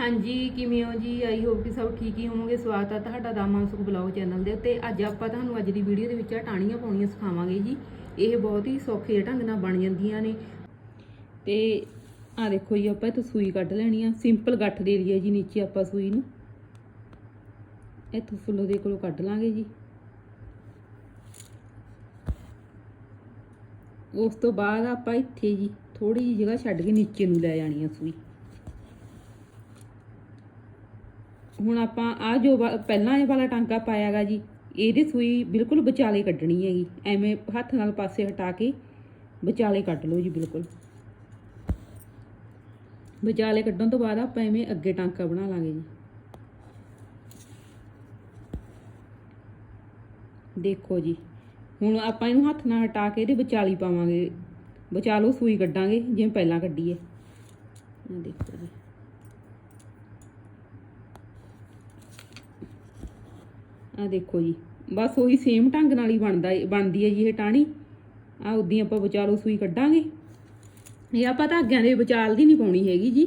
ਹਾਂਜੀ, ਕਿਵੇਂ ਹੋ ਜੀ? ਆਈ ਹੋਪ ਕਿ ਸਭ ਠੀਕ ਹੀ ਹੋਵੋਗੇ। ਸਵਾਗਤ ਹੈ ਤੁਹਾਡਾ ਦਾਮਨ ਸੁਖ ਬਲੌਗ ਚੈਨਲ ਦੇ ਉੱਤੇ। ਅੱਜ ਆਪਾਂ ਤੁਹਾਨੂੰ ਅੱਜ ਦੀ ਵੀਡੀਓ ਦੇ ਵਿੱਚ ਆਹ ਟਾਹਣੀਆਂ ਪਾਉਣੀਆਂ ਸਿਖਾਵਾਂਗੇ ਜੀ। ਇਹ ਬਹੁਤ ਹੀ ਸੌਖੇ ਢੰਗ ਨਾਲ ਬਣ ਜਾਂਦੀਆਂ ਨੇ। ਤੇ ਆ ਦੇਖੋ ਜੀ, ਆਪਾਂ ਇੱਥੋਂ ਸੂਈ ਕੱਢ ਲੈਣੀ ਆ। ਸਿੰਪਲ ਗੱਠ ਦੇ ਲਈ ਹੈ ਜੀ ਨੀਚੇ ਆਪਾਂ ਸੂਈ ਨੂੰ। ਇੱਥੋਂ ਫੁੱਲੋ ਦੇ ਕੋਲੋਂ ਕੱਢ ਲਾਂਗੇ ਜੀ। ਉਸ ਤੋਂ ਬਾਅਦ ਆਪਾਂ ਇੱਥੇ ਜੀ ਥੋੜੀ ਜਿਹੀ ਜਗ੍ਹਾ ਛੱਡ ਕੇ ਨੀਚੇ ਨੂੰ ਲੈ ਜਾਣੀ ਆ ਸੂਈ। ਹੁਣ ਆਪਾਂ ਆ ਜੋ ਪਹਿਲਾਂ ਇਹ ਵਾਲਾ ਟਾਂਕਾ ਪਾਇਆਗਾ ਜੀ, ਇਹਦੀ ਸੂਈ ਬਿਲਕੁਲ ਵਿਚਾਲੇ ਕੱਢਣੀ ਹੈਗੀ। ਐਵੇਂ ਹੱਥ ਨਾਲ ਪਾਸੇ ਹਟਾ ਕੇ ਵਿਚਾਲੇ ਕੱਢ ਲਓ ਜੀ ਬਿਲਕੁਲ। ਵਿਚਾਲੇ ਕੱਢਣ ਤੋਂ ਬਾਅਦ ਆਪਾਂ ਐਵੇਂ ਅੱਗੇ ਟਾਂਕਾ ਬਣਾ ਲਾਂਗੇ ਜੀ। ਦੇਖੋ ਜੀ, ਹੁਣ ਆਪਾਂ ਇਹਨੂੰ ਹੱਥ ਨਾਲ ਹਟਾ ਕੇ ਇਹਦੇ ਵਿਚਾਲੀ ਪਾਵਾਂਗੇ। ਵਿਚਾਲੋ ਸੂਈ ਕੱਢਾਂਗੇ, ਜਿਵੇਂ ਪਹਿਲਾਂ ਕੱਢੀ ਹੈ। ਦੇਖੋ ਜੀ। ਆ ਦੇਖੋ ਜੀ, ਬਸ ਉਹੀ ਸੇਮ ਢੰਗ ਨਾਲ ਹੀ ਬਣਦਾ ਬਣਦੀ ਹੈ ਜੀ ਇਹ ਟਾਣੀ ਆ ਉਦੀ ਆਪਾਂ ਵਿਚਾਲੋ ਸੂਈ ਕੱਢਾਂਗੇ। ਇਹ ਆਪਾਂ ਧਾਗਿਆਂ ਦੇ ਵਿਚਾਲ ਦੀ ਨਹੀਂ ਪਾਉਣੀ ਹੈਗੀ ਜੀ।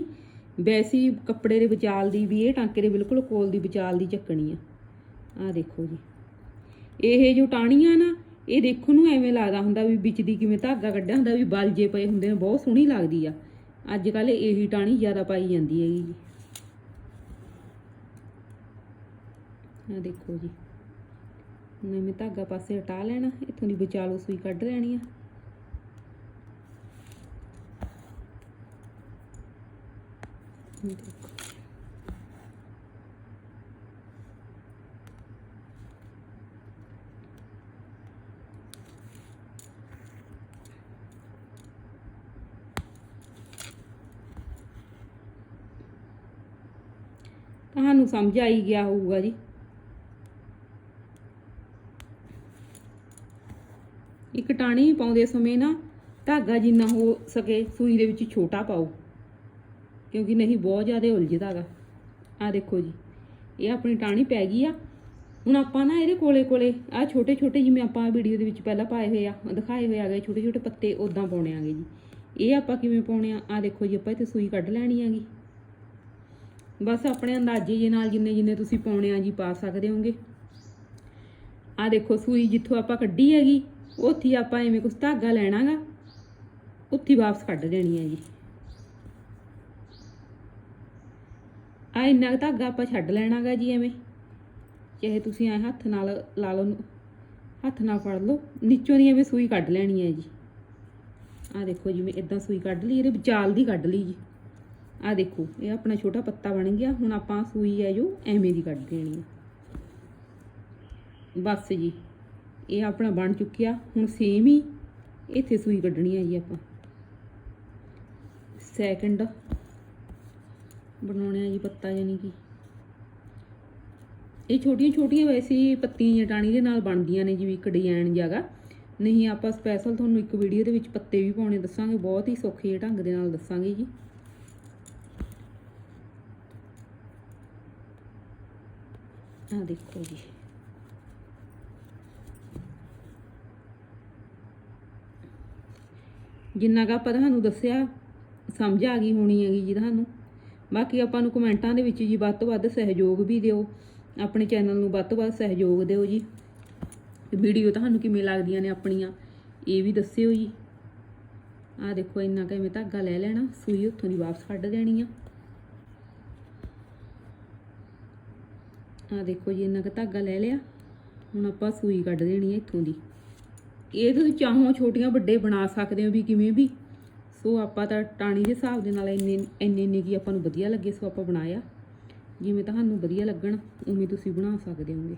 ਵੈਸੇ ਕੱਪੜੇ ਦੇ ਵਿਚਾਲ ਦੀ ਵੀ ਇਹ, ਟਾਂਕੇ ਦੇ ਬਿਲਕੁਲ ਕੋਲ ਦੀ ਵਿਚਾਲ ਦੀ ਚੱਕਣੀ ਆ। ਆ ਦੇਖੋ ਜੀ। ਇਹ ਜੋ ਟਾਣੀਆਂ ਨਾ, ਇਹ ਦੇਖਣ ਨੂੰ ਐਵੇਂ ਲੱਗਦਾ ਹੁੰਦਾ ਵੀ ਵਿੱਚ ਦੀ ਕਿਵੇਂ ਧਾਗਾ ਕੱਢਿਆ ਹੁੰਦਾ, ਵੀ ਬਲ ਪਏ ਹੁੰਦੇ ਨੇ, ਬਹੁਤ ਸੋਹਣੀ ਲੱਗਦੀ ਆ। ਅੱਜ ਕੱਲ ਇਹੀ ਟਾਣੀ ਜ਼ਿਆਦਾ ਪਾਈ ਜਾਂਦੀ ਹੈਗੀ ਜੀ। ਆ ਦੇਖੋ ਜੀ। ਹੁਣ ਮੈਂ ਧਾਗਾ ਪਾਸੇ ਹਟਾ ਲੈਣਾ, ਇੱਥੋਂ ਦੀ ਵਿਚਾਲੋ ਸੂਈ ਕੱਢ ਲੈਣੀ ਆ। ਦੇਖੋ ਤੁਹਾਨੂੰ ਸਮਝ ਆਈ ਗਿਆ ਹੋਊਗਾ ਜੀ। ਇੱਕ ਟਾਣੀ ਪਾਉਂਦੇ ਸਮੇਂ ਨਾ ਧਾਗਾ ਜਿੰਨਾ ਹੋ ਸਕੇ ਸੂਈ ਦੇ ਵਿੱਚ ਛੋਟਾ ਪਾਓ। ਕਿਉਂਕਿ ਨਹੀਂ, ਬਹੁਤ ਜ਼ਿਆਦਾ ਉਲਝਦਾ ਗਾ ਆ ਦੇਖੋ ਜੀ, ਇਹ ਆਪਣੀ ਟਾਣੀ ਪੈ ਗਈ ਆ। ਹੁਣ ਆਪਾਂ ਨਾ ਇਹਦੇ ਕੋਲੇ ਕੋਲੇ ਆ ਛੋਟੇ ਛੋਟੇ ਜਿਵੇਂ ਆਪਾਂ ਵੀਡੀਓ ਦੇ ਵਿੱਚ ਪਹਿਲਾਂ ਪਾਏ ਹੋਏ ਆ, ਦਿਖਾਏ ਹੋਏ ਆ ਗਏ, ਛੋਟੇ ਛੋਟੇ ਪੱਤੇ ਉਦਾਂ ਪਾਉਣੇ ਆਗੇ ਜੀ। ਇਹ ਆਪਾਂ ਕਿਵੇਂ ਪਾਉਣੇ ਆ? ਆ ਦੇਖੋ ਜੀ, ਆਪਾਂ ਇੱਥੇ ਸੂਈ ਕੱਢ ਲੈਣੀ ਆਗੀ ਬਸ ਆਪਣੇ ਅੰਦਾਜ਼ੇ ਜੇ ਨਾਲ ਜਿੰਨੇ ਜਿੰਨੇ ਤੁਸੀਂ ਪਾਉਣੇ ਆ ਜੀ, ਪਾ ਸਕਦੇ ਹੋਗੇ। ਆ ਦੇਖੋ ਸੂਈ ਜਿੱਥੋਂ ਆਪਾਂ ਕੱਢੀ ਹੈਗੀ ਉੱਥੇ ਆਪਾਂ ਐਵੇਂ ਕੁਛ ਧਾਗਾ ਲੈਣਾਗਾ, ਉੱਥੇ ਵਾਪਸ ਕੱਢ ਦੇਣੀ ਹੈ ਜੀ। ਆ ਇੰਨਾ ਕੁ ਧਾਗਾ ਆਪਾਂ ਛੱਡ ਲੈਣਾਗਾ ਜੀ ਐਵੇਂ। ਚਾਹੇ ਤੁਸੀਂ ਐ ਹੱਥ ਨਾਲ ਲਾ ਲਓ, ਹੱਥ ਨਾਲ ਫੜ ਲਓ, ਨੀਚੋਂ ਦੀ ਐਵੇਂ ਸੂਈ ਕੱਢ ਲੈਣੀ ਹੈ ਜੀ। ਆ ਦੇਖੋ ਜਿਵੇਂ ਇਦਾਂ ਸੂਈ ਕੱਢ ਲਈ, ਇਹਦੇ ਵਿਚਾਲ ਦੀ ਕੱਢ ਲਈ ਜੀ। ਆ ਦੇਖੋ, ਇਹ ਆਪਣਾ ਛੋਟਾ ਪੱਤਾ ਬਣ ਗਿਆ, ਹੁਣ ਆਪਾਂ ਸੂਈ ਹੈ ਜੋ ਐਵੇਂ ਦੀ ਕੱਢ ਦੇਣੀ ਹੈ ਬਸ ਜੀ। ਇਹ ਆਪਣਾ ਬਣ ਚੁੱਕਿਆ, ਹੁਣ ਸੇਮ ਹੀ ਇੱਥੇ ਸੂਈ ਕੱਢਣੀ ਹੈ ਜੀ ਆਪਾਂ। ਸੈਕਿੰਡ ਬਣਾਉਣਾ ਹੈ ਜੀ ਪੱਤਾ ਯਾਨੀ ਕਿ। ਇਹ ਛੋਟੀਆਂ ਛੋਟੀਆਂ ਵੈਸੇ ਹੀ ਪੱਤੀਆਂ ਜਾਂ ਦੇ ਨਾਲ ਬਣਦੀਆਂ ਨੇ ਜਿਵੇਂ ਇੱਕ ਡਿਜ਼ਾਈਨ ਜਗਾ ਨਹੀਂ, ਆਪਾਂ ਸਪੈਸ਼ਲ ਤੁਹਾਨੂੰ ਇੱਕ ਵੀਡੀਓ ਦੇ ਵਿੱਚ ਪੱਤੇ ਵੀ ਪਾਉਣੇ ਦੱਸਾਂਗੇ, ਬਹੁਤ ਹੀ ਸੌਖੇ ਢੰਗ ਦੇ ਨਾਲ ਦੱਸਾਂਗੇ ਜੀ। ਆ ਦੇਖੋ ਜੀ। ਜਿੰਨਾ ਕੁ ਆਪਾਂ ਤੁਹਾਨੂੰ ਦੱਸਿਆ, ਸਮਝ ਆ ਗਈ ਹੋਣੀ ਹੈਗੀ ਜੀ ਤੁਹਾਨੂੰ। ਬਾਕੀ ਆਪਾਂ ਨੂੰ ਕਮੈਂਟਾਂ ਦੇ ਵਿੱਚ ਜੀ ਵੱਧ ਤੋਂ ਵੱਧ ਸਹਿਯੋਗ ਵੀ ਦਿਓ। ਆਪਣੇ ਚੈਨਲ ਨੂੰ ਵੱਧ ਤੋਂ ਵੱਧ ਸਹਿਯੋਗ ਦਿਓ ਜੀ। ਵੀਡੀਓ ਤੁਹਾਨੂੰ ਕਿਵੇਂ ਲੱਗਦੀਆਂ ਨੇ ਆਪਣੀਆਂ, ਇਹ ਵੀ ਦੱਸਿਓ ਜੀ। ਆਹ ਦੇਖੋ, ਇੰਨਾ ਕਿਵੇਂ ਧਾਗਾ ਲੈ ਲੈਣਾ, ਸੂਈ ਉੱਥੋਂ ਦੀ ਵਾਪਸ ਕੱਢ ਦੇਣੀ ਆ। ਆਹ ਦੇਖੋ ਜੀ, ਇੰਨਾ ਕੁ ਧਾਗਾ ਲੈ ਲਿਆ। ਹੁਣ ਆਪਾਂ ਸੂਈ ਕੱਢ ਦੇਣੀ ਹੈ ਇੱਥੋਂ ਦੀ। ਇਹ ਤੁਸੀਂ ਚਾਹੋ ਛੋਟੀਆਂ ਵੱਡੇ ਬਣਾ ਸਕਦੇ ਹੋ ਵੀ ਕਿਵੇਂ ਵੀ। ਸੋ ਆਪਾਂ ਤਾਂ ਟਾਣੀ ਦੇ ਹਿਸਾਬ ਦੇ ਨਾਲ ਇੰਨੇ ਇੰਨੇ ਇੰਨੇ ਕੀ ਆਪਾਂ ਨੂੰ ਵਧੀਆ ਲੱਗੇ, ਸੋ ਆਪਾਂ ਬਣਾਇਆ। ਜਿਵੇਂ ਤੁਹਾਨੂੰ ਵਧੀਆ ਲੱਗਣ, ਉਵੇਂ ਤੁਸੀਂ ਬਣਾ ਸਕਦੇ ਹੋਗੇ।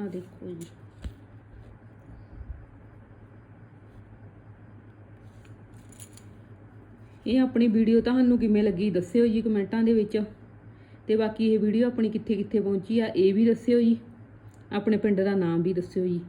ਆ ਦੇਖੋ ਜੀ। ਇਹ ਆਪਣੀ ਵੀਡੀਓ ਤੁਹਾਨੂੰ ਕਿਵੇਂ ਲੱਗੀ ਦੱਸਿਓ ਜੀ ਕਮੈਂਟਾਂ ਦੇ ਵਿੱਚ। ਤੇ ਬਾਕੀ ਇਹ ਵੀਡੀਓ ਆਪਣੀ ਕਿੱਥੇ ਕਿੱਥੇ ਪਹੁੰਚੀ ਆ, ਇਹ ਵੀ ਦੱਸਿਓ ਜੀ। ਆਪਣੇ ਪਿੰਡ ਦਾ ਨਾਮ ਵੀ ਦੱਸਿਓ ਜੀ।